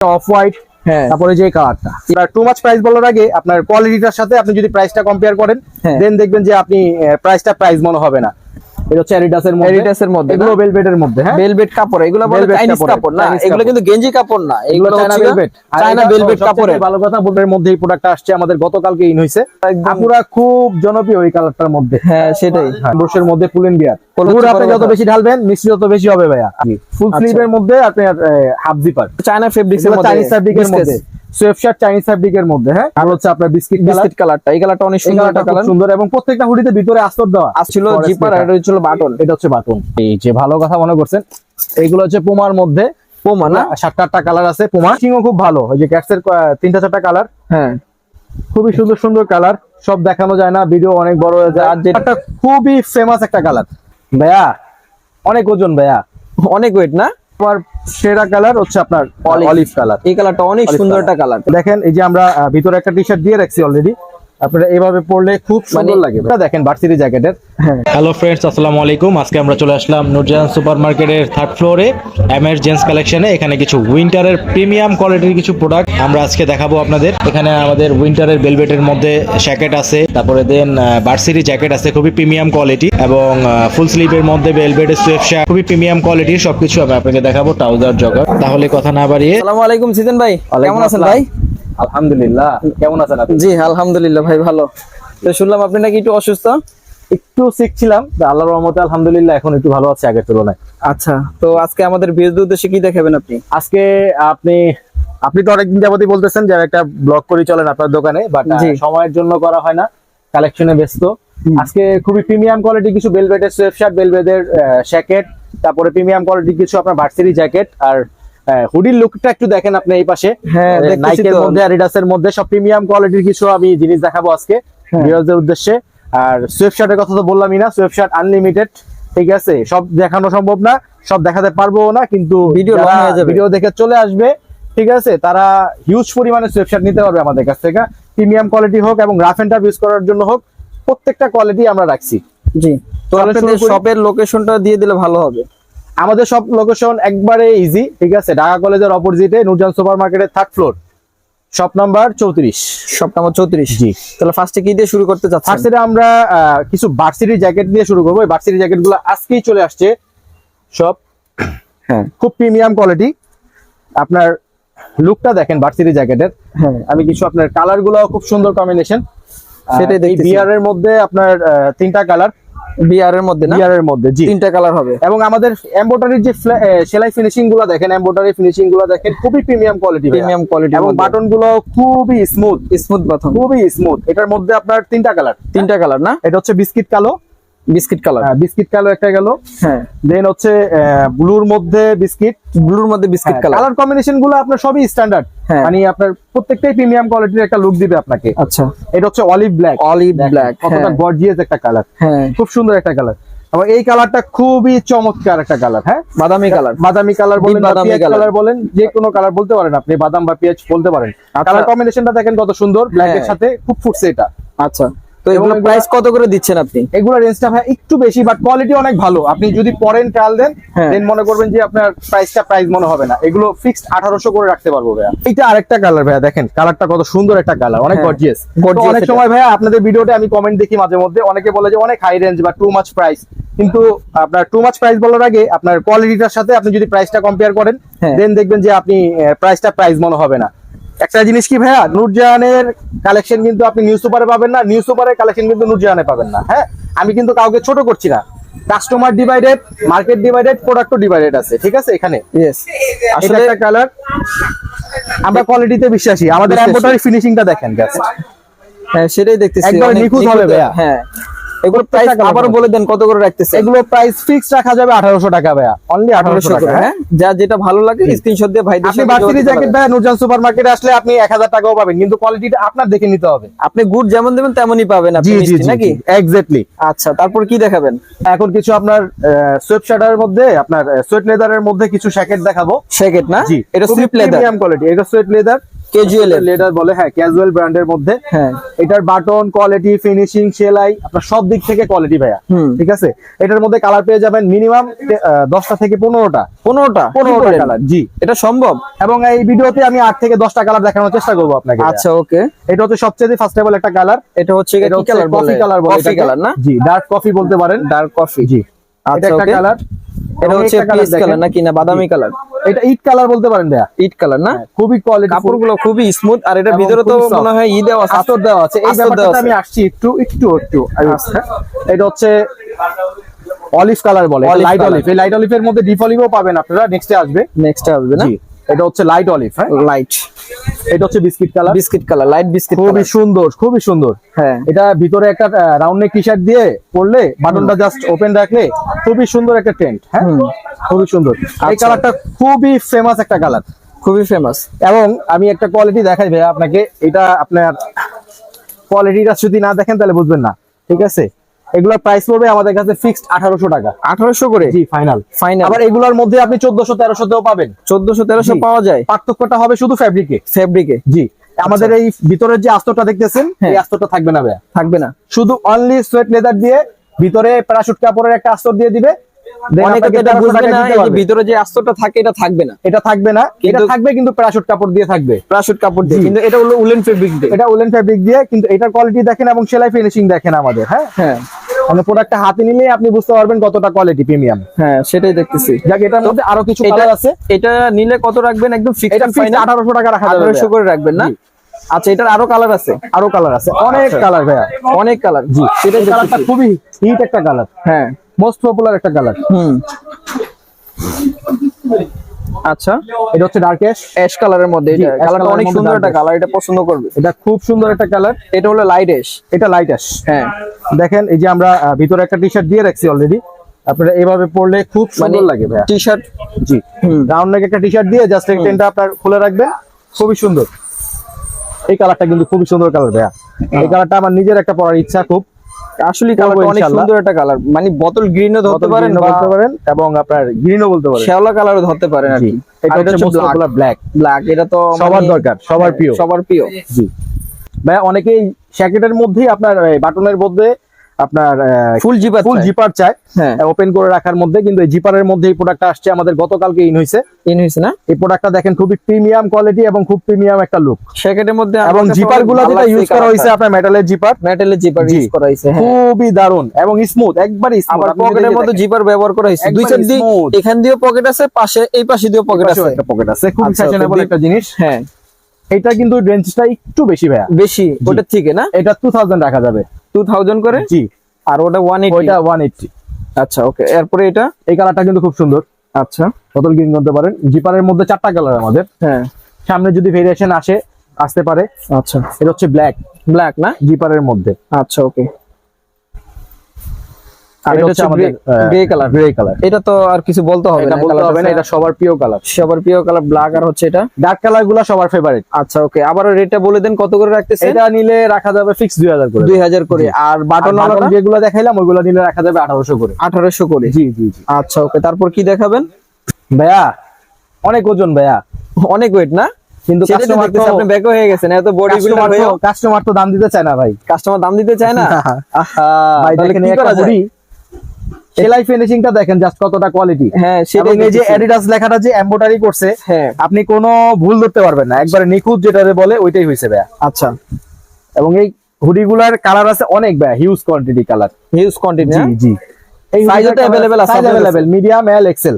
Of white হ্যাঁ। তারপরে যে কালারটা টু মাচ প্রাইস বলার আগে আপনার কোয়ালিটিটার সাথে আপনি যদি প্রাইসটা কম্পেয়ার করেন হ্যাঁ। দেন দেখবেন যে আপনি প্রাইসটা প্রাইস মনে হবে না। এটা হচ্ছে অ্যাডিডাসের মধ্যে। এডিটাসের মধ্যে এগুলো ভেলভেটের মধ্যে হ্যাঁ। ভেলভেট কাপড় এগুলো বলে চাইনিজ কাপড় না? এগুলো কিন্তু গেঞ্জি কাপড় না এগুলো এগুলো চায়না ভেলভেট চায়না ভেলভেট কাপড়ের। ভালো কথা মধ্যে এই প্রোডাক্টটা আসছে আমাদের গতকালকে ইন হইছে আপুরা খুব জনপ্রিয় এই কালারটার মধ্যে। হ্যাঁ সেটাই। ব্রুশের মধ্যে পুলেন বিয়ার আপনি যত বেশি ঢালবেন মিষ্টি যত বেশি হবে ভাইয়া। ফুল আচ্ছা। স্লিভের মধ্যে আপনার হাফ জিপার চায়না ফেব্রিক্স এর মধ্যে চাইনিজ মধ্যে। চাইনিজ মধ্যে হ্যাঁ? আর হচ্ছে আপনার বিস্কিট বিস্কিট কালারটা এই কালারটা অনেক সুন্দর একটা কালার সুন্দর এবং প্রত্যেকটা হুডিতে ভিতরে আস্তর দেওয়া। জিপার আর এটা হচ্ছিল বাটন এটা হচ্ছে বাটন এই যে ভালো কথা মনে করছেন এইগুলো হচ্ছে পুমার মধ্যে। পোমা না? সাতটা আটটা কালার আছে পুমা সিংও খুব ভালো ওই যে ক্যাটসের তিনটা চারটা কালার হ্যাঁ। খুবই সুন্দর সুন্দর কালার সব দেখানো যায় না ভিডিও অনেক বড় হয়ে যায়। আর যেটা খুবই ফেমাস একটা কালার ভাইয়া অনেক ওজন ভাইয়া। অনেক ওয়েট না? আমার সেরা কালার হচ্ছে আপনার। অলিভ কালার এই কালারটা অনেক সুন্দর একটা কালার দেখেন এই যে আমরা ভিতরে একটা টি শার্ট দিয়ে রাখছি অলরেডি আপনারা এইভাবে পরলে খুব সুন্দর মানে- লাগে দেখেন ভার্সিটি জ্যাকেটের হ্যাঁ হ্যালো ফ্রেন্ডস আসসালামু আলাইকুম। আজকে আমরা চলে আসলাম নুরজাহান সুপার মার্কেটের থার্ড ফ্লোরে এমএস জেন্টস কালেকশনে এখানে কিছু উইন্টারের প্রিমিয়াম কোয়ালিটির কিছু প্রোডাক্ট আমরা আজকে দেখাবো আপনাদের। এখানে আমাদের উইন্টারের বেলভেটের মধ্যে জ্যাকেট আছে তারপরে দেন বার্সিরি জ্যাকেট আছে খুবই প্রিমিয়াম কোয়ালিটি এবং ফুল স্লিভের মধ্যে বেলভেটের সুয়েফ খুবই প্রিমিয়াম কোয়ালিটির সবকিছু আমি আপনাকে দেখাবো ট্রাউজার জগার তাহলে কথা না বাড়িয়ে আসসালামু আলাইকুম সিজন ভাই। কেমন আছেন ভাই? আলহামদুলিল্লাহ। কেমন আছেন আপনি? জি আলহামদুলিল্লাহ ভাই ভালো। তো শুনলাম আপনি নাকি একটু অসুস্থ? একটু সিক ছিলাম আল্লাহর রহমতে আলহামদুলিল্লাহ এখন একটু ভালো আছে আগের তুলনায়। আচ্ছা তো আজকে আমাদের বিরুদ্ধে উদ্দেশ্যে কি দেখাবেন আপনি? আজকে আপনি আপনি তো অনেকদিন যাবতই বলতেছেন যে একটা ব্লগ করে চলেন আপনার দোকানে বাট সময়ের জন্য করা হয় না কালেকশনে ব্যস্ত। আজকে খুবই প্রিমিয়াম কোয়ালিটি কিছু বেলভেটের সোয়েফ শার্ট বেলভেটের শ্যাকেট তারপরে প্রিমিয়াম কোয়ালিটি কিছু আপনার ভার্সিটি জ্যাকেট আর হুডির লুকটা একটু দেখেন আপনি এই পাশে। হ্যাঁ, নাইকের মধ্যে অ্যাডিডাসের মধ্যে সব প্রিমিয়াম কোয়ালিটির কিছু আমি জিনিস দেখাবো আজকে হ্যাঁ। ভিউয়ারদের উদ্দেশ্যে। আর সোয়েফ শার্টের কথা তো বললামই না সোয়েফ শার্ট আনলিমিটেড ঠিক আছে? সব দেখানো সম্ভব না সব দেখাতে পারব না কিন্তু হয়ে যাবে। ভিডিও দেখে চলে আসবে ঠিক আছে? তারা হিউজ পরিমাণে সোয়েফ শার্ট নিতে পারবে আমাদের কাছ থেকে। প্রিমিয়াম কোয়ালিটি হোক এবং রাফ এন্ড টাফ ইউজ করার জন্য হোক প্রত্যেকটা কোয়ালিটি আমরা রাখছি। জি। তো আপনাদের শপের লোকেশনটা দিয়ে দিলে ভালো হবে। আমাদের সব লোকেশন একবারে ইজি ঠিক আছে? ঢাকা কলেজের অপোজিটে নুরজান সুপার মার্কেটের থার্ড ফ্লোর শপ নাম্বার চৌত্রিশ। শপ নাম্বার চৌত্রিশ। জি। তাহলে ফার্স্টে কি দিয়ে শুরু করতে চাচ্ছেন? ফার্স্টে আমরা কিছু ভার্সিটি জ্যাকেট দিয়ে শুরু করব। এই ভার্সিটি জ্যাকেটগুলো আজকেই চলে আসছে। সব হ্যাঁ। খুব প্রিমিয়াম কোয়ালিটি আপনার লুকটা দেখেন ভার্সিটি জ্যাকেটের হ্যাঁ। আমি কিছু আপনার কালারগুলো খুব সুন্দর কম্বিনেশন সেটাই এই দেখতেছি। বিয়ার এর মধ্যে আপনার তিনটা কালার বিআর এর মধ্যে না? বিয়ার এর মধ্যে জি। তিনটা কালার হবে। এবং আমাদের এমব্রয়ডারির যে সেলাই ফিনিশিংগুলো দেখেন এমব্রয়ডারি ফিনিশিংগুলো দেখেন খুবই প্রিমিয়াম কোয়ালিটি প্রিমিয়াম কোয়ালিটি এবং বাটনগুলো খুবই স্মুথ স্মুথ বাটন খুবই স্মুথ এটার মধ্যে আপনার তিনটা কালার তিনটা কালার না? এটা হচ্ছে বিস্কিট কালো। Biscuit colour. বিস্কিট কালো একটা গেল। হ্যাঁ। দেন হচ্ছে ব্লুর মধ্যে বিস্কিট। ব্লুর মধ্যে বিস্কিট কালার। কালার কম্বিনেশনগুলো আপনার সবই স্ট্যান্ডার্ড হ্যাঁ। মানে আপনার প্রত্যেকটাই প্রিমিয়াম কোয়ালিটির একটা লুক দিবে আপনাকে। আচ্ছা। এটা হচ্ছে অলিভ ব্ল্যাক অলিভ ব্ল্যাক কতটা গর্জিয়াস একটা কালার হ্যাঁ। খুব সুন্দর একটা কালার এই কালারটা খুবই চমৎকার একটা কালার হ্যাঁ বাদামি কালার বাদামি কালার বলেন বাদামি কালার বলেন যে কোনো কালার বলতে পারেন আপনি বাদাম বা পেঁয়াজ বলতে পারেন। কালার কম্বিনেশনটা দেখেন কত সুন্দর ব্ল্যাক এর হ্যাঁ। সাথে খুব ফুটছে এটা। আচ্ছা। তো এগুলো প্রাইস কত করে দিচ্ছেন আপনি? এগুলো রেঞ্জটা ভাই একটু বেশি বাট কোয়ালিটি অনেক ভালো। আপনি যদি পরেন ট্রায়াল দেন হ্যাঁ। দেন মনে করবেন যে আপনার প্রাইসটা প্রাইস মনে হবে না। এগুলো ফিক্সড আঠারোশো করে রাখতে পারব ভাইয়া। এটা আরেকটা কালার ভাইয়া দেখেন কালারটা কত সুন্দর একটা কালার অনেক হ্যাঁ, গর্জিয়াস অনেক সময় ভাইয়া আপনাদের ভিডিওতে আমি কমেন্ট দেখি মাঝে মধ্যে। অনেকে বলে যে অনেক হাই রেঞ্জ বা টু মাচ প্রাইস কিন্তু আপনার টু মাচ প্রাইস বলার আগে আপনার কোয়ালিটিটার সাথে আপনি যদি প্রাইসটা কম্পেয়ার করেন হ্যাঁ। দেন দেখবেন যে আপনি প্রাইসটা প্রাইস মনে হবে না। একটা জিনিস কি ভাইয়া? নূরজাহানের কালেকশন কিন্তু আপনি নিউজ পেপারে পাবেন না নিউজ পেপারের কালেকশন কিন্তু নূরজাহানে পাবেন না হ্যাঁ? আমি কিন্তু কাউকে ছোট করছি না। কাস্টমার ডিভাইডেড মার্কেট ডিভাইডেড প্রোডাক্টও ডিভাইডেড আছে ঠিক আছে? এখানে। ইয়েস আসলে একটা কালার আমরা কোয়ালিটিতে বিশ্বাসী। আমাদের ফিনিশিংটা দেখেন। হ্যাঁ সেটাই দেখতেছি একবারে নিখুঁত। হবে ভাইয়া। হ্যাঁ। এগুলো প্রাইস হবে। বলে দেন কত করে রাখতেছে। এগুলো প্রাইস ফিক্স রাখা যাবে আঠারোশো টাকা ভাইয়া। অনলি 1800 টাকা হ্যাঁ? যা যেটা ভালো লাগে স্ক্রিনশট দিয়ে ভাইদের আপনি ভার্সিটি জ্যাকেট। ভাইয়া নুরজান সুপার মার্কেটে আসলে আপনি এক হাজার টাকাও পাবেন কিন্তু কোয়ালিটিটা আপনার দেখে নিতে হবে। আপনি গুড যেমন দেবেন তেমনই পাবেন আপনি নাকি? এক্স্যাক্টলি আচ্ছা তারপর কি দেখাবেন? এখন কিছু আপনার সোয়েট শার্টার মধ্যে আপনার সোয়েট লেদারের মধ্যে কিছু শ্যাকেট দেখাবো। জ্যাকেট না? এটা স্লিপ লেদার প্রিমিয়াম কোয়ালিটি এটা সোয়েট লেদার ক্যাজুয়াল লেদার বলে হ্যাঁ ক্যাজুয়াল ব্র্যান্ডের মধ্যে। হ্যাঁ। এটার বাটন কোয়ালিটি ফিনিশিং সেলাই আপনার সব দিক থেকে কোয়ালিটি ভাইয়া। ঠিক আছে? এটার মধ্যে কালার পেয়ে যাবেন মিনিমাম দশটা থেকে পনেরোটা। পনেরোটা? পনেরোটা কালার জি। এটা সম্ভব? এবং এই ভিডিওতে আমি আট থেকে দশটা কালার দেখানোর চেষ্টা করব আপনাকে। আচ্ছা ওকে। এটা হচ্ছে সবচেয়ে একটা কালার এটা হচ্ছে colour coffee colour coffee colour না? জি ডার্ক কফি বলতে পারেন। ডার্ক কফি জি। আচ্ছা একটা কালার এটা হচ্ছে পিচ কালার নাকি না? বাদামি কালার এটা ইট কালার বলতে পারেন ভাইয়া। ইট কালার না? খুবই কোয়ালিটি কাপড়গুলো খুবই স্মুথ আর এটার ভিতরে তো মনে হয় ই দেওয়া আছে দেওয়া আছে। এই। আমি আসছি একটু একটু একটু এটা হচ্ছে অলিভ কালার বলে লাইট। অলিভ এই লাইট অলিভের মধ্যে ডিপ অলিভও পাবেন আপনারা নেক্সটে আসবে। নেক্সটে আসবে না? এটা হচ্ছে লাইট অলিভ হ্যাঁ? লাইট এটা হচ্ছে biscuit colour biscuit colour light biscuit খুবই সুন্দর খুবই সুন্দর। হ্যাঁ। এটা ভিতরে একটা রাউন্ড নেক টি শার্ট দিয়ে পরলে বাটনটা জাস্ট ওপেন রাখলে খুবই সুন্দর একটা টেন্ট হ্যাঁ? খুবই সুন্দর। এই আচ্ছা। কালারটা খুবই ফেমাস একটা কালার খুবই ফেমাস এবং আমি একটা কোয়ালিটি দেখাই ভাই আপনাকে এটা আপনার কোয়ালিটিটা যদি না দেখেন তাহলে বুঝবেন না ঠিক আছে? এগুলোর প্রাইস পড়বে আমাদের কাছে ফিক্সড আঠারোশো টাকা। আঠারোশো করে? জি ফাইনাল ফাইনাল আবার এগুলোর মধ্যে আপনি চোদ্দশো তেরোশো তেও পাবেন। চোদ্দশো তেরোশো পাওয়া যায়? পার্থক্যটা হবে শুধু ফ্যাব্রিকে ফেব্রিকে জি। আমাদের এই ভিতরের যে আস্তরটা দেখতেছেন এই হ্যাঁ। আস্তরটা থাকবে না ভাইয়া। থাকবে না। শুধু অনলি সোয়েট লেদার দিয়ে ভিতরে প্যারাশুট কাপড়ের একটা আস্তর দিয়ে দিবে অনেকে এটা বুঝবে না এই যে ভিতরে যে আস্তরটা থাকে এটা থাকবে না। এটা থাকবে না এটা থাকবে কিন্তু প্যারাশুট কাপড় দিয়ে থাকবে। প্রাশুট কাপড় দিয়ে কিন্তু এটা হলো উলেন ফেব্রিক দিয়ে। এটা উলেন দিয়ে কিন্তু এটার কোয়ালিটি দেখেন এবং সেলাই ফিনিশিং দেখেন আমাদের হ্যাঁ? হ্যাঁ। মানে প্রোডাক্টটা হাতে নিলে আপনি বুঝতে পারবেন কতটা কোয়ালিটি প্রিমিয়াম হ্যাঁ সেটাই দেখতেছি। যাক এটার মধ্যে আরও কিছু কালার আছে। এটা নিলে কত রাখবেন? একদম এটা ফিক্সড আঠারোশো টাকা রাখা যাবে। করে রাখবেন না? আচ্ছা এটার আরও কালার আছে? আরও কালার আছে। অনেক কালার ভাইয়া। অনেক কালার জি। সেটাই কালারটা খুবই হিট একটা কালার হ্যাঁ। মোস্ট পপুলার একটা কালার হুম। আচ্ছা। এটা হচ্ছে ডার্কেশ অ্যাশ কালারের মধ্যে। এটা কালারটা অনেক সুন্দর একটা কালার এটা পছন্দ করবে। এটা খুব সুন্দর একটা কালার এটা হলো লাইট অ্যাশ এটা লাইট অ্যাশ হ্যাঁ। দেখেন এই যে আমরা ভিতরে একটা টি শার্ট দিয়ে রাখছি অলরেডি আপনারা এভাবে পরলে খুব মানে সুন্দর লাগে ভাইয়া। টি শার্ট জি। রাউন্ড নেক একটা টি শার্ট দিয়ে জাস্ট টেনটা আপনার খুলে রাখবেন। খুবই সুন্দর। এই কালারটা কিন্তু খুবই সুন্দর কালার ভাইয়া। এই কালারটা আমার নিজের একটা পরার ইচ্ছা খুব। আসলে কালারটা অনেক সুন্দর একটা কালার মানে বোতল গ্রিনও ধরতে পারেন ধরতে বলতে পারেন এবং আপনার গ্রিনও বলতে পারেন। শ্যাওলা কালারও ধরতে পারেন আর কি। এটা হচ্ছে ব্ল্যাক ব্ল্যাক এটা তো সবার মানে- দরকার সবার প্রিয়। সবার প্রিয়। জি। ভাই অনেকেই শ্যাকেটের মধ্যেই আপনার বাটনের মধ্যে আপনার ফুল জিপার ফুল জিপার চাই। হ্যাঁ। ওপেন করে রাখার মধ্যে কিন্তু এই জিপারের মধ্যে এই প্রোডাক্টটা আসছে আমাদের গতকালকে ইন হয়েছে। ইন হয়েছে না? এই প্রোডাক্টটা দেখেন খুবই প্রিমিয়াম কোয়ালিটি এবং খুব প্রিমিয়াম একটা লুক শ্যাকেটের মধ্যে এবং জিপারগুলো যেটা ইউজ করা হয়েছে আপনার মেটালের জিপার মেটালের জিপার ইউজ করা হয়েছে হ্যাঁ। খুবই দারুণ এবং স্মুথ একবারই স্মুথ আবার পকেটের মধ্যে জিপার ব্যবহার করা হয়েছে। দুই সাইড দিয়ে এখান দিয়েও পকেট আছে পাশে এই পাশে দিয়েও পকেট আছে। একটা পকেট আছে খুব আচ্ছা, ফ্যাশনেবল একটা জিনিস। হ্যাঁ। এটা কিন্তু রেঞ্জটা একটু বেশি ভাইয়া। বেশি ওটার থেকে না? এটা টু থাউজেন্ড রাখা যাবে। টু থাউজেন্ড করে? জি। আর ওটা ওয়ান এইটি ওইটা ওয়ান এইটটি আচ্ছা ওকে এরপরে এটা? এই কালারটা কিন্তু খুব সুন্দর। আচ্ছা। বোতল গ্রিন করতে পারেন। জিপারের মধ্যে চারটা কালার আমাদের। হ্যাঁ। সামনে যদি ভেরিয়েশন আসে আসতে পারে। আচ্ছা। এটা হচ্ছে ব্ল্যাক ব্ল্যাক না? জিপারের মধ্যে। আচ্ছা ওকে আর এটা এটা হচ্ছে হচ্ছে আমাদের গ্রে কালার গ্রে কালার এটা তো আর কিছু বলতে হবে না বলতে হবে না এটা সবার প্রিয় কালার সবার প্রিয় কালার ব্ল্যাক আর হচ্ছে এটা। ডার্ক কালার সবার ফেভারিট আচ্ছা ওকে আবার রেটটা বলে দেন কত করে রাখতেছে এটা নিলে রাখা যাবে ফিক্স দুই হাজার করে। দুই হাজার করে। আর বাটন বাটন যেগুলো দেখাইলাম ওইগুলো নিলে রাখা যাবে আঠারোশো করে। আঠারোশো করে। জি জি আচ্ছা ওকে তারপর কি দেখাবেন? ভাইয়া অনেক ওজন ভাইয়া। অনেক ওয়েট না? কিন্তু তো কাস্টমার আপনি ব্যাক হয়ে গেছেন এত বডি কাস্টমার তো দাম দিতে চায় না ভাই। কাস্টমার দাম দিতে চায় না? না। ভাই তাহলে কি করা যায়? হুডি সেলাই ফিনিশিংটা দেখেন জাস্ট কতটা কোয়ালিটি হ্যাঁ এবং সেটাই এই যে দেখতেছি। অ্যাডিডাস লেখাটা যে এমব্রয়ডারি করছে হ্যাঁ আপনি কোনো ভুল ধরতে পারবেন না একবারে নিখুঁত যেটা বলে ওইটাই হয়েছে ভাইয়া আচ্ছা এবং এই হুডি গুলার কালার আছে অনেক ভাইয়া huge quantity colour huge quantity জি জি এই Size ও তো available আছে সাইজ আপনাদের available medium L XL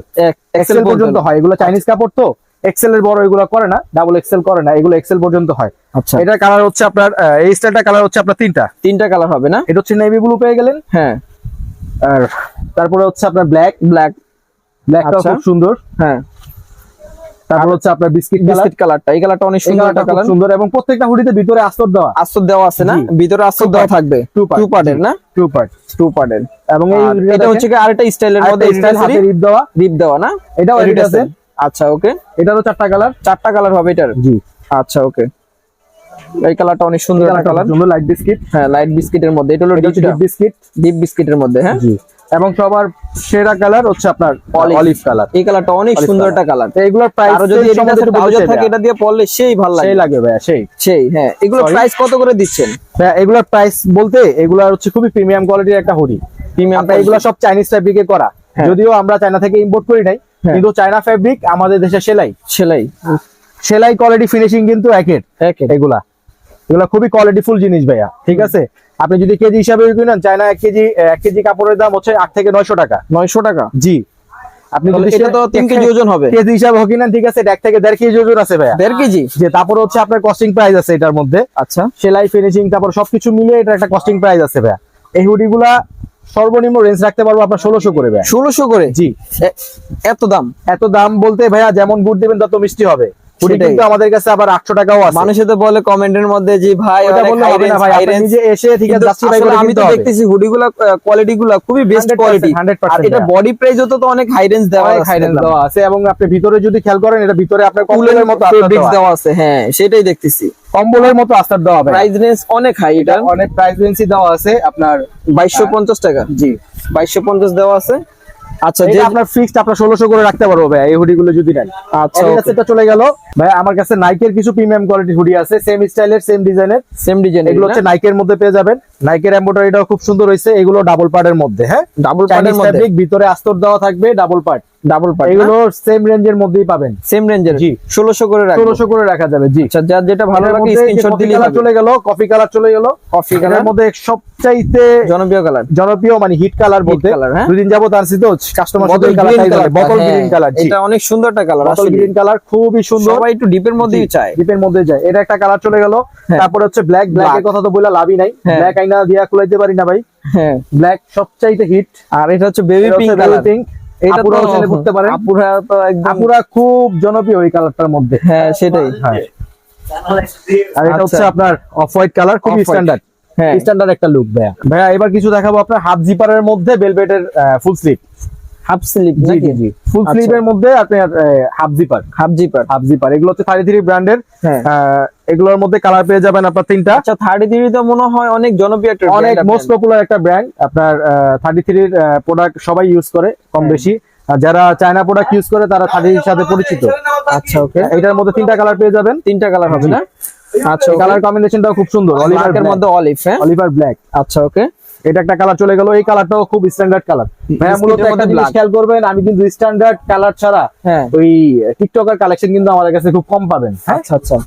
XL পর্যন্ত হয় এগুলো চাইনিজ কাপড় তো এক্সেল এর বড় এগুলো করে না ডাবল এক্সেল করে না এগুলো এক্সেল পর্যন্ত হয় আচ্ছা এটার কালার হচ্ছে আপনার আহ, এই স্টাইলটা কালার হচ্ছে আপনার তিনটা তিনটা কালার হবে না এটা হচ্ছে নেভি ব্লু পেয়ে গেলেন হ্যাঁ আর তারপরে হচ্ছে আপনার ব্ল্যাক ব্ল্যাক ব্ল্যাকটা। খুব সুন্দর হ্যাঁ। তারপর হচ্ছে আপনার বিস্কিট বিস্কিট কালারটা এই কালারটা অনেক সুন্দর একটা কালার সুন্দর এবং প্রত্যেকটা হুডিতে ভিতরে আস্তর দেওয়া। আস্তর দেওয়া আছে না? ভিতরে আস্তর দেওয়া থাকবে? Two part. টু পার্টের না? টু পার্ট টু পার্টের এবং এই এটা হচ্ছে কি আরেকটা স্টাইলের মধ্যে স্টাইল হাতে রিপ দেওয়া। রিপ দেওয়া না? এটাও এডিট আছে। আচ্ছা ওকে এটারও চারটা কালার চারটা কালার হবে এটার? জি। আচ্ছা ওকে এই কালারটা অনেক সুন্দর একটা কালার। সুন্দর লাইট বিস্কিট হ্যাঁ লাইট বিস্কিটের মধ্যে। এটা হলো ডিপ বিস্কিট ডিপ বিস্কিটের মধ্যে হ্যাঁ? এবং সবার সেরা কালার হচ্ছে আপনার অলিভ কালার। এই কালারটা অনেক সুন্দর একটা কালার। এগুলোর প্রাইস আরও যদি এটা ট্রাউজার থাকে এটা দিয়ে পরলে সেই ভালো লাগে সেই লাগে। ভাইয়া সেই। সেই হ্যাঁ। এগুলো প্রাইস কত করে দিচ্ছেন? ভাইয়া, এগুলোর প্রাইস বলতে এগুলা হচ্ছে খুবই প্রিমিয়াম কোয়ালিটির একটা হুডি প্রিমিয়াম এগুলো সব চাইনিজ ফ্যাব্রিকে করা। হ্যাঁ। যদিও আমরা চায়না থেকে ইম্পোর্ট করি নাই হ্যাঁ। কিন্তু চায়না ফ্যাব্রিক আমাদের দেশে সেলাই। সেলাই। সেলাই কোয়ালিটি ফিনিশিং কিন্তু একের একের। এগুলা। এগুলা খুবই কোয়ালিটিফুল জিনিস ভাইয়া ঠিক আছে? আপনি যদি কেজি হিসাবে কিনেন চায়না এক কেজি এক কেজি কাপড়ের দাম হচ্ছে আট থেকে নয়শো টাকা। নয়শো টাকা? জি। আপনি যদি এটা তো তিন কেজি ওজন হবে। কেজি হিসাবে কিনেন ঠিক আছে এটা থেকে দেড় কেজি ওজন আছে ভাইয়া। দেড় কেজি? যে তারপরে হচ্ছে আপনার কস্টিং প্রাইস আছে এটার মধ্যে। আচ্ছা। সেলাই ফিনিশিং তারপর সবকিছু এটা একটা কস্টিং প্রাইস আছে ভাইয়া। এই সর্বনিম্ন রেঞ্জ রাখতে পারব আপনার ষোলোশো করে ভাইয়া। ষোলোশো করে? জি। এত দাম? এত দাম বলতে ভাইয়া যেমন গুড় দিবেন তত মিষ্টি হবে। হুডি। কিন্তু আমাদের কাছে আবার আটশো টাকাও আছে। মানুষে তো বলে কমেন্টের মধ্যে যে ভাই ওটা বললে হবে না ভাই আপনি নিজে এসে ঠিক আছে কিন্তু করে আমি তো দেখতেছি খুবই বেস্ট কোয়ালিটি আর এটা বডি প্রাইস তো অনেক হাই রেঞ্জ দেওয়া আছে high range দেওয়া আছে এবং আপনি ভিতরে যদি খেয়াল করেন এটা ভিতরে আপনার কুলের কম্বলের মতো ফেব্রিক্স দেওয়া। আছে। হ্যাঁ সেটাই দেখতেছি। কম্বলের মতো আস্তর দেওয়া হবে। প্রাইস রেঞ্জ অনেক হাই এটা অনেক প্রাইস রেঞ্জই দেওয়া আছে আপনার বাইশশো পঞ্চাশ টাকা। জি। বাইশশো পঞ্চাশ দেওয়া আছে। আচ্ছা যে আপনার ফিক্সড আপনার ষোলোশো করে রাখতে পারব ভাই এই হুডি গুলো যদি নেন। আচ্ছা এটা সেটা চলে গেল। ভাই আমার কাছে নাইকের কিছু প্রিমিয়াম কোয়ালিটি হুডি আছে সেম স্টাইলের সেম ডিজাইনের সেম ডিজাইন এগুলো হচ্ছে নাইকের মধ্যে পেয়ে যাবেন। নাইকের এমব্রয়ডারিটাও খুব সুন্দর হয়েছে এগুলো ডাবল পার্টের মধ্যে হ্যাঁ? ডাবল পার্টের মধ্যে? ভিতরে আস্তর দেওয়া থাকবে ডাবল পার্ট ডাবল পার্ট এগুলো সেম রেঞ্জের মধ্যেই পাবেন। সেম রেঞ্জের জি। ষোলোশো করে রাখব। ষোলোশো করে রাখা যাবে জি। আচ্ছা যার যেটা ভালো লাগে স্ক্রিনশট হবে। চলে গেল কফি কালার চলে গেল। কফি এটার কালার মধ্যে সবচাইতে জনপ্রিয় কালার জনপ্রিয় মানে হিট কালার বলতে। হ্যাঁ? দুদিন যাবত আনছি তো কাস্টমার শুধু এই কালারটাই গ্রিন বলে বটল গ্রিন কালার জি। এটা অনেক সুন্দর একটা কালার বটল গ্রিন কালার খুবই সুন্দর। সবাই একটু ডিপের মধ্যেই চায়। ডিপের মধ্যে যায়। এটা একটা কালার চলে গেল। হ্যাঁ। তারপরে হচ্ছে ব্ল্যাক ব্ল্যাক এর কথা তো বলে লাভই নাই। ব্ল্যাক আইনা দিয়া খুলাইতে পারি না ভাই। হ্যাঁ। ব্ল্যাক সবচাইতে হিট আর এটা হচ্ছে বেবি পিঙ্ক কালার পিঙ্ক এটা তো চাইলে করতে পারেন। আপুরা তো একদম আপুরা খুব জনপ্রিয় এই কালারটার মধ্যে। হ্যাঁ সেটাই। হ্যাঁ। আর এটা আচ্ছা। হচ্ছে আপনার অফ হোয়াইট কালার খুব স্ট্যান্ডার্ড হ্যাঁ। স্ট্যান্ডার্ড একটা লুক ভাইয়া। ভাইয়া এবার কিছু দেখাবো আপনার হাফ জিপারের মধ্যে বেলভেটের ফুল স্লিভ হাফ স্লিপ জি জি। ফুল আচ্ছা। স্লিভের মধ্যে আপনার half zipper half zipper half zipper এগুলো হচ্ছে থার্টি থ্রি ব্র্যান্ডের হ্যাঁ। এগুলোর মধ্যে কালার পেয়ে যাবেন আপনার তিনটা। আচ্ছা থার্টি থ্রি তো মনে হয় অনেক জনপ্রিয় অনেক মোস্ট পপুলার একটা ব্র্যান্ড আপনার থার্টি থ্রির প্রোডাক্ট সবাই ইউজ করে কম বেশি। আর যারা চায়না প্রোডাক্ট ইউজ করে তারা থার্টির সাথে পরিচিত। আচ্ছা ওকে। এটার মধ্যে তিনটা কালার পেয়ে যাবেন। তিনটা কালার হবে না? আচ্ছা কালার কম্বিনেশনটাও খুব সুন্দর। অলিভার মধ্যে অলিভ হ্যাঁ? অলিভার ব্ল্যাক আচ্ছা ওকে। এটা একটা কালার চলে গেল। এই কালারটাও খুব স্ট্যান্ডার্ড কালার ভাইয়া মূলত একটা জিনিস খেয়াল করবেন আমি কিন্তু স্ট্যান্ডার্ড কালার ছাড়া হ্যাঁ। ওই টিকটকার কালেকশন কিন্তু আমাদের কাছে খুব কম পাবেন হ্যাঁ? আচ্ছা আচ্ছা।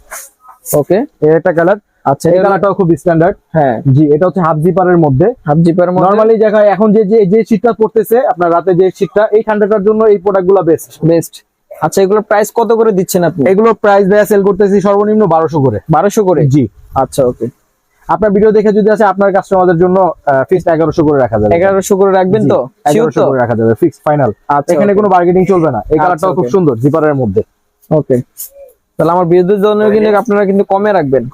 ওকে একটা কালার আচ্ছা এই কালারটাও খুব স্ট্যান্ডার্ড হ্যাঁ। জি এটা হচ্ছে হাফ জিপারের মধ্যে। হাফ জিপার মধ্যে। নরমালি দেখা এখন যে যে যে শীতটা পড়তেছে আপনার রাতে যে শীতটা এই ঠান্ডাটার জন্য এই প্রোডাক্টগুলো বেস্ট বেস্ট আচ্ছা এগুলোর প্রাইস কত করে দিচ্ছেন আপনি? এগুলো প্রাইস দেয়া সেল করতেছি সর্বনিম্ন বারোশো করে। বারোশো করে? জি। আচ্ছা ওকে আপনার ভিডিও দেখে যদি আছে আপনার কাস্টমারদের জন্য ফিক্সড এগারোশো করে রাখা যাবে। এগারোশো করে রাখবেন তো? Sure এগারোশো তো? করে রাখা যাবে ফিক্স ফাইনাল আচ্ছা এখানে কোনো বার্গেনিং চলবে না। এই আচ্ছা, কালারটাও খুব সুন্দর জিপারের মধ্যে। ওকে তাহলে আমার বিরুদ্ধের জন্য কিন্তু আপনারা কিন্তু কমে রাখবেন।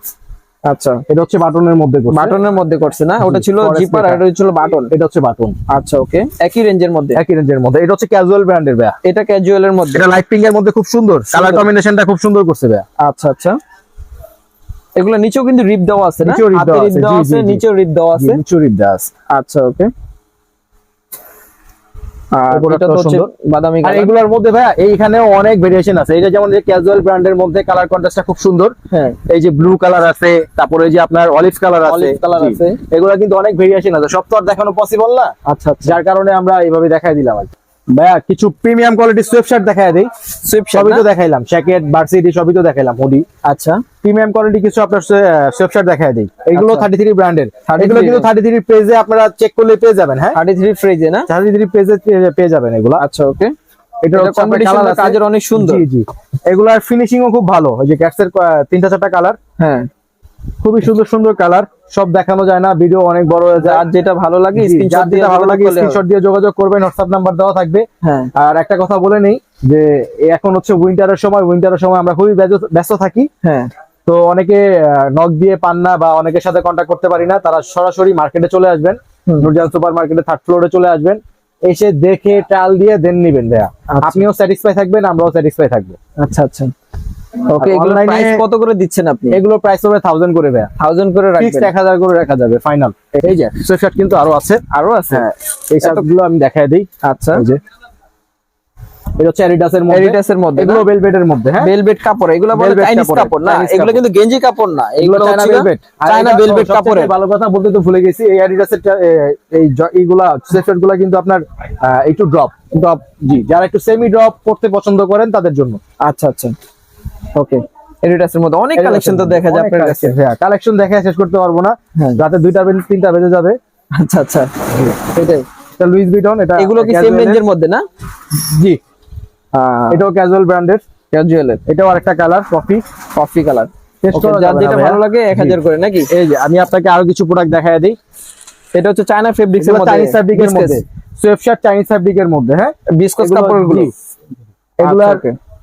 আচ্ছা। এটা হচ্ছে বাটনের মধ্যে করছে। বাটনের মধ্যে করছে না? ওটা ছিল জিপার আর এটা ছিল বাটন? এটা হচ্ছে বাটন। আচ্ছা ওকে একই রেঞ্জের মধ্যে? একই রেঞ্জের মধ্যে। এটা হচ্ছে ক্যাজুয়াল ব্র্যান্ডের ভাইয়া। এটা ক্যাজুয়ালের মধ্যে? এটা লাইট পিঙ্ক এর মধ্যে খুব সুন্দর। কালার কম্বিনেশনটা খুব সুন্দর করছে ভাইয়া। আচ্ছা আচ্ছা। এগুলো নিচেও কিন্তু রিপ দেওয়া আছে না? নিচেও rip হাতে দেওয়া রিপ দেওয়া আছে। নিচেও রিপ দেওয়া আছে। আচ্ছা ওকে। কালার এগুলোর মধ্যে ভাইয়া এইখানেও অনেক ভেরিয়েশন আছে। এটা যেমন ক্যাজুয়াল ব্র্যান্ডের মধ্যে কালার কন্ট্রাস্টটা খুব সুন্দর। হ্যাঁ। এই যে ব্লু কালার আছে তারপরে যে আপনার অলিভ কালার আছে। জি। আছে। এগুলো কিন্তু অনেক ভেরিয়েশন আছে। সব তো আর দেখানো পসিবল না। আচ্ছা আচ্ছা। যার কারণে আমরা এইভাবে দেখাই দিলাম আর কি। ভাইয়া কিছু প্রিমিয়াম কোয়ালিটির সোয়েব শার্ট দেখাই দেই। সুইপ সবই তো দেখাইলাম জ্যাকেট ভার্সিটি সবই তো দেখাইলাম হুডি আচ্ছা। প্রিমিয়াম কোয়ালিটি কিছু আপনার সোয়েব শার্ট দেখাই দেই। এগুলো আচ্ছা। থার্টি থ্রি ব্র্যান্ডের এগুলো কিন্তু থার্টি থ্রি পেজে আপনারা চেক করলে পেয়ে যাবেন হ্যাঁ? থার্টি থ্রি ফ্রিজে না? থার্টি থ্রি পেজে পেয়ে যাবেন এগুলো। আচ্ছা ওকে এটা। কাজের অনেক সুন্দর। জি জি। এগুলার ফিনিশিং ও খুব ভালো। ওই যে ক্যাটসের তিনটা চারটা কালার হ্যাঁ। খুবই সুন্দর সুন্দর কালার সব দেখানো যায় না ভিডিও অনেক বড় হয়ে যায়। যার যেটা ভালো লাগে স্ক্রিনশট যার দিয়ে যেটা ভালো লাগে স্ক্রিনশট দিয়ে যোগাযোগ করবেন হোয়াটসঅ্যাপ নাম্বার দেওয়া থাকবে। হ্যাঁ। আর একটা কথা বলে নেই যে এখন হচ্ছে উইন্টারের সময় উইন্টারের সময় আমরা খুবই ব্যস্ত- থাকি। হ্যাঁ। তো অনেকে নক দিয়ে পান না বা অনেকের সাথে কন্ট্যাক্ট করতে পারি না তারা সরাসরি মার্কেটে চলে আসবেন। নুরজান সুপার মার্কেটে থার্ড ফ্লোরে চলে আসবেন। এসে দেখে ট্রায়াল দিয়ে দেন নিবেন ভাইয়া। আচ্ছা। আপনিও স্যাটিসফাই থাকবেন আমরাও স্যাটিসফাই থাকব। আচ্ছা আচ্ছা। ওকে এগুলো প্রাইস কত করে দিচ্ছেন আপনি? এগুলো প্রাইস হবে থাউজেন্ড করে ভাইয়া। থাউজেন্ড করে রাখবেন। এক হাজার করে রাখা যাবে ফাইনাল এই যে সোয়েটার কিন্তু আরও আছে। আরও আছে? হ্যাঁ এই সবগুলো আমি দেখাই দিই। আচ্ছা। এই যে। এটা হচ্ছে অ্যাডিডাসের মধ্যে। এডিটাসের মধ্যে এগুলো ভেলভেটের মধ্যে হ্যাঁ? ভেলভেট কাপড় এগুলো বলে চাইনিজ কাপড় না? এগুলো। কিন্তু গেঞ্জি কাপড় না। এগুলো এগুলো চায়না ভেলভেট চায়না ভেলভেট কাপড়ের। ভালো কথা বলতে তো ভুলে গেছি এই অ্যাডিডাসের এই এইগুলা কিন্তু আপনার একটু ড্রপ ড্রপ জি যারা একটু সেমি ড্রপ করতে পছন্দ করেন তাদের জন্য। আচ্ছা আচ্ছা। ওকে এডিটাসের মধ্যে অনেক কালেকশন তো দেখা যায় আপনার কাছে হ্যাঁ কালেকশন দেখে শেষ করতে পারব না। হ্যাঁ। রাতে দুইটা বেজে তিনটা বেজে যাবে। আচ্ছা আচ্ছা। এটাই। এটা লুইস ভিটন এটা এগুলো কি সেম রেঞ্জের মধ্যে না? জি। এটাও ক্যাজুয়াল ব্র্যান্ডের ক্যাজুয়ালের এটাও আরেকটা কালার কফি কফি কালার যার যেটা ভালো লাগে এক হাজার করে নাকি? এই যে আমি আপনাকে আরও কিছু প্রোডাক্ট দেখায় দিই। এটা হচ্ছে চায়না ফেব্রিক্স এর এগুলো মধ্যে চাইনিজ মধ্যে। সোয়েবশার্ট চাইনিজ ফ্যাব্রিকের মধ্যে হ্যাঁ? বিস্কস এগুলো-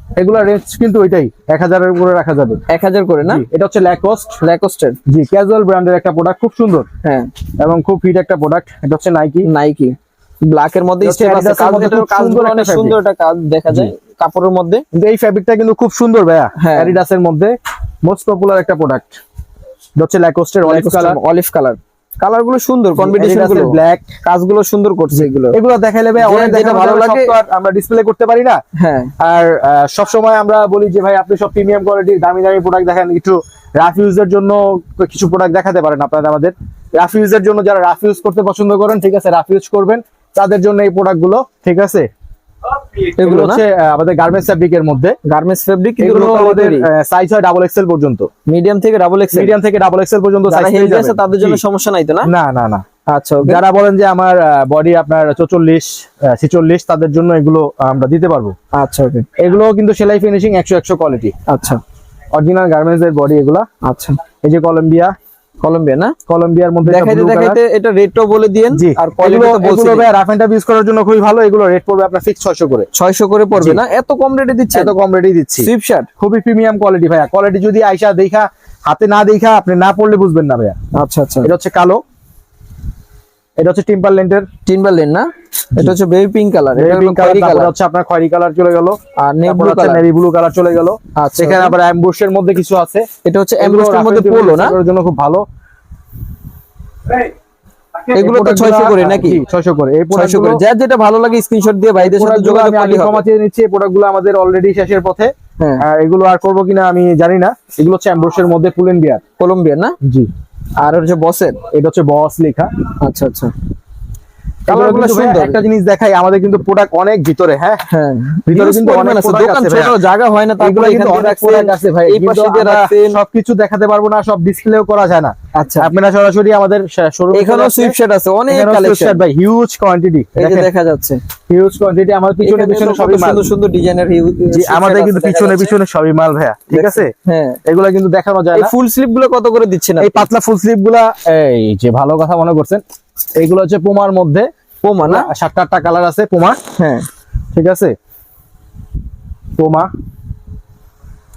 কাপড়েরগুলো জি। এগুলার okay। এগুলার রেঞ্জ কিন্তু ওইটাই এক হাজারের উপরে রাখা যাবে। এক হাজার করে না? এটা হচ্ছে ল্যাকোস্ট ল্যাকোস্টের জি ক্যাজুয়াল ব্র্যান্ডের একটা প্রোডাক্ট খুব সুন্দর। হ্যাঁ। এবং খুব ফিট একটা প্রোডাক্ট এটা হচ্ছে নাইকি নাইকি ব্ল্যাক এর মধ্যে স্টেপ আছে এর কাজগুলো অনেক সুন্দর একটা কাজ দেখা যায় কাপড়ের মধ্যে। কিন্তু এই ফ্যাব্রিকটা কিন্তু খুব সুন্দর ভাইয়া। হ্যাঁ। অ্যাডিডাসের মধ্যে। মোস্ট পপুলার একটা প্রোডাক্ট এটা হচ্ছে ল্যাকোস্টের অলিভ কালার অলিভ কালার কালারগুলো সুন্দর কম্বিনেশনগুলো। ব্ল্যাক কাজগুলো সুন্দর করছে এগুলো। এগুলো দেখাইলে ভাই অনেক দেখা ভালো লাগে- লাগে আমরা ডিসপ্লে করতে পারি না। হ্যাঁ। আর সব সময় আমরা বলি যে ভাই আপনি সব প্রিমিয়াম কোয়ালিটির দামি দামি প্রোডাক্ট দেখেন একটু রাফ ইউজের জন্য কিছু প্রোডাক্ট দেখাতে পারেন আপনারা আমাদের। রাফ ইউজের জন্য যারা রাফ ইউজ করতে পছন্দ করেন ঠিক আছে রাফ ইউজ করবেন তাদের জন্য এই প্রোডাক্টগুলো ঠিক আছে? এগুলো হচ্ছে আমাদের গার্মেন্টস ফ্যাব্রিকের মধ্যে। গার্মেন্টস ফেব্রিক এগুলো আমাদের সাইজ হয় ডাবল এক্সেল পর্যন্ত। মিডিয়াম থেকে ডাবল এক্স মিডিয়াম থেকে ডাবল এক্সেল পর্যন্ত সাইজ হেলদি আছে তাদের জন্য সমস্যা নাই তো না? না না না। আচ্ছা যারা বলেন যে আমার বডি আপনার চৌচল্লিশ ছিচল্লিশ তাদের জন্য এগুলো আমরা দিতে পারব। আচ্ছা ওকে এগুলো কিন্তু সেলাই ফিনিশিং একশো একশো কোয়ালিটি আচ্ছা। অরিজিনাল গার্মেন্টস এর বডি এগুলা। আচ্ছা। এই যে কলম্বিয়া কলম্বিয়া না? কলম্বিয়ার মধ্যে দেখাইতে দেখাইতে এটা রেটটাও বলে দিয়েন আর এগুলো বলছি এগুলো ভাই রাফ এন্ড টাফ ইউজ করার জন্য খুবই ভালো এগুলো রেট পড়বে আপনার ফিক্স 600 করে। 600 করে পড়বে না? এত কম রেটে দিচ্ছে এত কম রেটেই দিচ্ছি। সুইপ শার্ট খুবই প্রিমিয়াম কোয়ালিটি ভাইয়া। কোয়ালিটি যদি আইসা দেখা হাতে না দেখা আপনি না পড়লে বুঝবেন না ভাইয়া। আচ্ছা আচ্ছা। এটা হচ্ছে কালো। এটা হচ্ছে টিম্পার লেন্টের টিম্বারল্যান্ড না? এটা হচ্ছে বেবি পিঙ্ক কালার এটা হলো কালার খয়েরি কালার হচ্ছে আপনার খয়েরি কালার চলে গেল। আর navy blue colour navy blue colour চলে গেল। আচ্ছা। এখানে আবার অ্যাম্বুশের মধ্যে কিছু আছে। এটা হচ্ছে এমব্রোস্টের মধ্যে পোলো না? টিউবের জন্য খুব ভালো। এগুলো তো 600 করে নাকি? 600 করে। এই 600 করে। যার যেটা ভালো লাগে স্ক্রিনশট দিয়ে ভাইদের সাথে যোগাযোগ হবে। কমাতে নিচ্ছি। এই প্রোডাক্টগুলো আমাদের অলরেডি শেষের পথে। হ্যাঁ। আর এগুলো আর করব কিনা আমি জানি না। এগুলো হচ্ছে অ্যাম্বুশের মধ্যে পুলেন বিয়ার কলম্বিয়া না? জি। আর হচ্ছে বসের এটা হচ্ছে বস লেখা। আচ্ছা আচ্ছা এগুলো কালারগুলো কিন্তু ভাই সুন্দর একটা জিনিস দেখাই আমাদের কিন্তু প্রোডাক্ট অনেক ভিতরে হ্যাঁ? হ্যাঁ ভিতরে কিন্তু অনেক দোকান ছোট জায়গা হয় না তারপরে কিন্তু অনেক প্রোডাক্ট আছে ভাই। এই পাশে দিয়ে রাখছেন সবকিছু দেখাতে পারব না সব ডিসপ্লেও করা যায় না। আচ্ছা। আপনারা সরাসরি আমাদের শোরুম এখানেও সুইপ শার্ট আছে অনেক কালেকশন ভাই হিউজ কোয়ান্টিটি এই দেখা যাচ্ছে। হিউজ কোয়ান্টিটি আমার পিছনে পিছনে সবই মাল। সুন্দর সুন্দর ডিজাইনের আমাদের কিন্তু পিছনে পিছনে সবই মাল ভাইয়া ঠিক আছে? হ্যাঁ। এগুলো কিন্তু দেখানো যায় না। ফুল স্লিপগুলো কত করে দিচ্ছেন এই পাতলা ফুল স্লিপগুলা এই যে ভালো কথা মনে করছেন এইগুলো হচ্ছে পুমার মধ্যে। পোমা না? সাতটা আটটা কালার আছে পোমা হ্যাঁ। ঠিক আছে? পোমা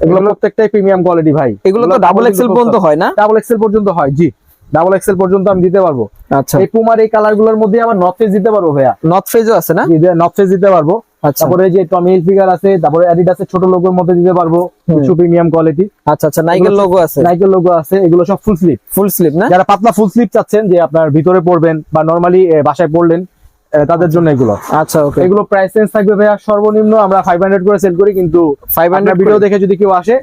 এগুলো প্রত্যেকটাই প্রিমিয়াম কোয়ালিটি ভাই। এগুলো তো ডাবল এক্সেল পর্যন্ত হয় না? ডাবল এক্সেল পর্যন্ত হয় জি। ডাবল এক্সেল পর্যন্ত আমি দিতে পারব। আচ্ছা। এই পুমার এই কালারগুলোর মধ্যে আমার নর্থ ফেজ দিতে পারব ভাইয়া। নর্থ ফেজও আছে না? নর্থ ফেজ দিতে পারব। তারপরে যে টমি ফিগার আছে তারপরে অ্যাডিডাসের ছোট লোগোর মধ্যে দিতে পারব কিছু প্রিমিয়াম কোয়ালিটি আচ্ছা আচ্ছা নাইকের লোগো আছে। নাইকেল লোগো আছে এগুলো সব ফুল স্লিপ ফুল স্লিপ না? যারা পাতলা ফুল স্লিপ চাচ্ছেন যে আপনার ভিতরে পড়বেন বা নরমালি বাসায় পড়লেন তাদের জন্য এগুলো। আচ্ছা ওকে। এগুলো প্রাইস চেঞ্জ থাকবে ভাইয়া সর্বনিম্ন আমরা ফাইভ হান্ড্রেড করে সেল করি কিন্তু ফাইভ 500 হান্ড্রেড ভিডিও দেখে যদি কেউ আসে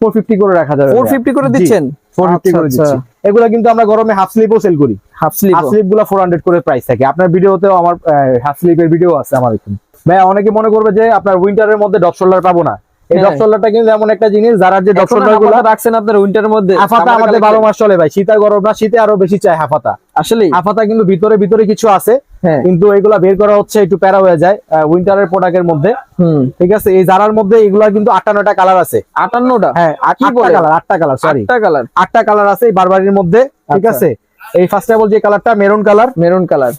ফোর ফিফটি করে রাখা যাবে 450 করে দিচ্ছেন? ফোর ফিফটি আচ্ছা, করে আচ্ছা। দিচ্ছি। এগুলো কিন্তু আমরা গরমে হাফ স্লিপও সেল করি। হাফ স্লিপ হাফ স্লিপগুলো ফোর হান্ড্রেড করে প্রাইস থাকে। আপনার ভিডিওতেও আমার হাফ স্লিপের ভিডিও আছে আমার এখানে। ভাইয়া অনেকে মনে করবে যে আপনার উইন্টারের মধ্যে ডপ শোল্ডার পাবো না। এই হ্যাঁ। ডপ শোল্ডারটা কিন্তু এমন একটা জিনিস যারা যে ডপ শোল্ডারগুলো রাখছেন আপনার উইন্টারের মধ্যে। হাফাতা আমাদের। বারো মাস চলে ভাই শীত আর গরম না শীতে আরও বেশি চায় হাফাতা। আসলে হাফাতা কিন্তু ভিতরে ভিতরে কিছু আছে। হ্যাঁ। কিন্তু এগুলা বের করা হচ্ছে একটু প্যারা হয়ে যায় উইন্টারের প্রোডাক্টের মধ্যে। হুম। ঠিক আছে? এই জারার মধ্যে এগুলা কিন্তু আটান্নটা কালার আছে। আটান্নটা? হ্যাঁ আটটা কালার আটটা কালার সরি আটটা কালার আটটা কালার আছে এই বারবারির মধ্যে ঠিক আচ্ছা। আছে? এই ফার্স্ট অফ অল যে কালারটা মেরুন কালার মেরুন কালার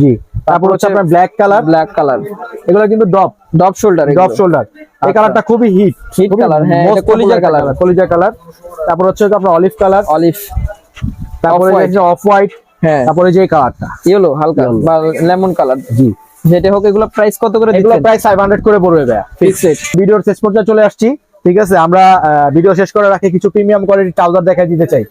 জি। তারপর হচ্ছে আপনার ব্ল্যাক কালার ব্ল্যাক কালার এগুলো কিন্তু drop drop shoulder drop shoulder এই কালারটা খুবই হিট হিট color, হ্যাঁ, কলিজা colour। কলিজা কালার তারপর হচ্ছে আপনার অলিভ কালার অলিভ তারপরে। অফ হোয়াইট হ্যাঁ। তারপরে যে কালারটা ইয়েলো হালকা বা লেমন কালার জি। যেটা হোক এগুলো প্রাইস কত করে এগুলো ফাইভ হান্ড্রেড করে পড়বে ভাইয়া। Fixed। ভিডিওর শেষ পর্যায়ে চলে আসছি। ঠিক আছে আমরা ভিডিও শেষ করে রাখি কিছু প্রিমিয়াম কোয়ালিটির ট্রাউজার দেখাই দিতে চাই।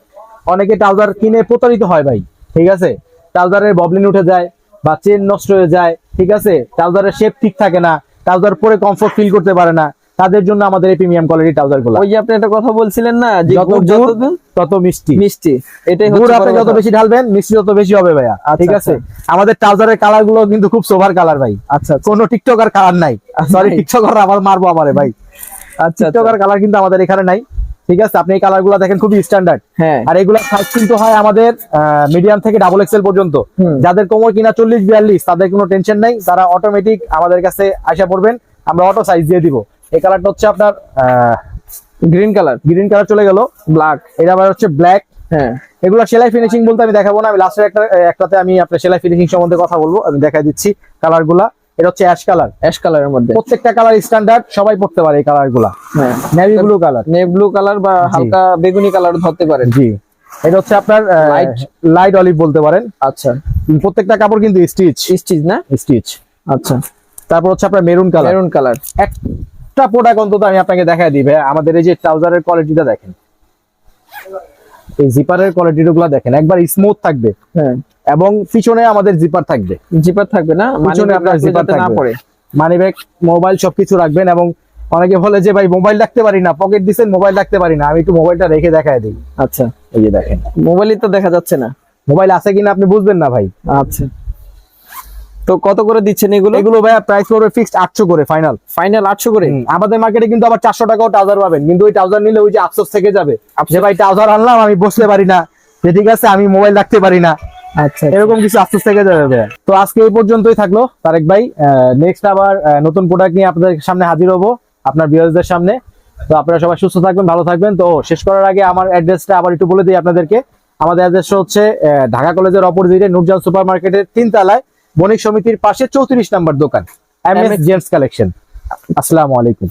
অনেকে ট্রাউজার কিনে প্রতারিত হয় ভাই। ঠিক আছে? ট্রাউজারের ববলিন উঠে যায়। বা চেন নষ্ট হয়ে যায় ঠিক আছে? ট্রাউজারের শেপ ঠিক থাকে না ট্রাউজার পরে কমফোর্ট ফিল করতে পারে না তাদের জন্য আমাদের এই প্রিমিয়াম কোয়ালিটির ট্রাউজারগুলো ওই যে আপনি একটা কথা বলছিলেন না যে যত গুড় গুড়, তত মিষ্টি। মিষ্টি এটাই গুড় হচ্ছে আপনি যত বেশি ঢালবেন মিষ্টি তত বেশি হবে ভাইয়া ঠিক আচ্ছা, আছে? আমাদের ট্রাউজারের কালারগুলো কিন্তু খুব সোভার কালার ভাই। আচ্ছা আচ্ছা। কোনো টিকটকার কালার নাই। সরি। টিকটকার আবার মারবো আমারে ভাই। আচ্ছা আচ্ছা। টিকটকার কালার কিন্তু আমাদের এখানে নাই। ঠিক আছে? আপনি এই কালারগুলো দেখেন খুবই স্ট্যান্ডার্ড হ্যাঁ। আর এগুলা সাইজ কিন্তু হয় আমাদের মিডিয়াম থেকে ডাবল এক্সেল পর্যন্ত। যাদের কোমর কিনা চল্লিশ বিয়াল্লিশ তাদের কোনো টেনশন নাই। তারা অটোমেটিক আমাদের কাছে আসা পড়বেন। আমরা অটো সাইজ দিয়ে দিব। এই কালারটা হচ্ছে আপনার গ্রিন কালার গ্রিন কালার চলে গেল। ব্ল্যাক এটা আবার হচ্ছে ব্ল্যাক হ্যাঁ। এগুলো সেলাই ফিনিশিং বলতে আমি দেখাবো না। আমি লাস্টের একটা একটাতে আমি আপনার সেলাই ফিনিশিং সম্বন্ধে কথা বলব। আমি দেখাই দিচ্ছি কালারগুলা। এটা হচ্ছে অ্যাশ কালার অ্যাশ কালারের মধ্যে। প্রত্যেকটা কালার স্ট্যান্ডার্ড সবাই পড়তে পারে এই কালারগুলা। হ্যাঁ। Navy blue colour navy blue colour বা হালকা বেগুনি কালার ধরতে পারেন। জি। এটা হচ্ছে আপনার. লাইট অলিভ বলতে পারেন। আচ্ছা। প্রত্যেকটা কাপড় কিন্তু স্টিচ স্টিচ না? স্টিচ আচ্ছা। তারপর হচ্ছে আপনার মেরুন কালার মেরুন কালার একটা প্রোডাক্ট অন্তত আমি আপনাকে দেখাই ভাই আমাদের এই যে ট্রাউজারের কোয়ালিটিটা দেখেন। এই জিপারের কোয়ালিটি গুলা দেখেন একবার স্মুথ থাকবে। হ্যাঁ। এবং পিছনে আমাদের জিপার থাকবে। জিপার থাকবে না? পিছনে মানে আপনার জিপার থাকবে। মানি ব্যাগ মোবাইল সবকিছু রাখবেন এবং অনেকে বলে যে ভাই মোবাইল রাখতে পারি না। পকেট দিচ্ছেন মোবাইল রাখতে পারি না। আমি একটু মোবাইলটা রেখে দেখাই দিই। আচ্ছা। এই যে দেখেন। মোবাইলই তো দেখা যাচ্ছে না। মোবাইল আছে কিনা আপনি বুঝবেন না ভাই। আচ্ছা। তো কত করে দিচ্ছেন এগুলো? এগুলো ভাইয়া প্রাইস পড়বে ফিক্সড আটশো করে ফাইনাল ফাইনাল আটশো করে? আমাদের মার্কেটে কিন্তু আবার চারশো টাকাও ট্রাউজার পাবেন। কিন্তু ওই ট্রাউজার নিলে ওই যে আফসোস থেকে যাবে। যে ভাই ট্রাউজার আনলাম আমি বসতে পারি না। যে ঠিক আছে আমি মোবাইল রাখতে পারি না। আচ্ছা এরকম কিছু আফসোস থেকে যাবে ভাই। তো আজকে এই পর্যন্তই থাকল। তারেক ভাই নেক্সট আবার নতুন প্রোডাক্ট নিয়ে আপনাদের সামনে হাজির হব আপনার ভিউয়ার্সদের সামনে। তো আপনারা সবাই সুস্থ থাকবেন ভালো থাকবেন। তো শেষ করার আগে আমার অ্যাড্রেসটা আবার একটু বলে দিই আপনাদেরকে। আমাদের অ্যাড্রেসটা হচ্ছে ঢাকা কলেজের অপোজিটে নুরজান সুপার মার্কেটের তিন তলায় বণিক সমিতির পাশে চৌত্রিশ নাম্বার দোকান এম এস জেন্টস কালেকশন আসসালামু আলাইকুম।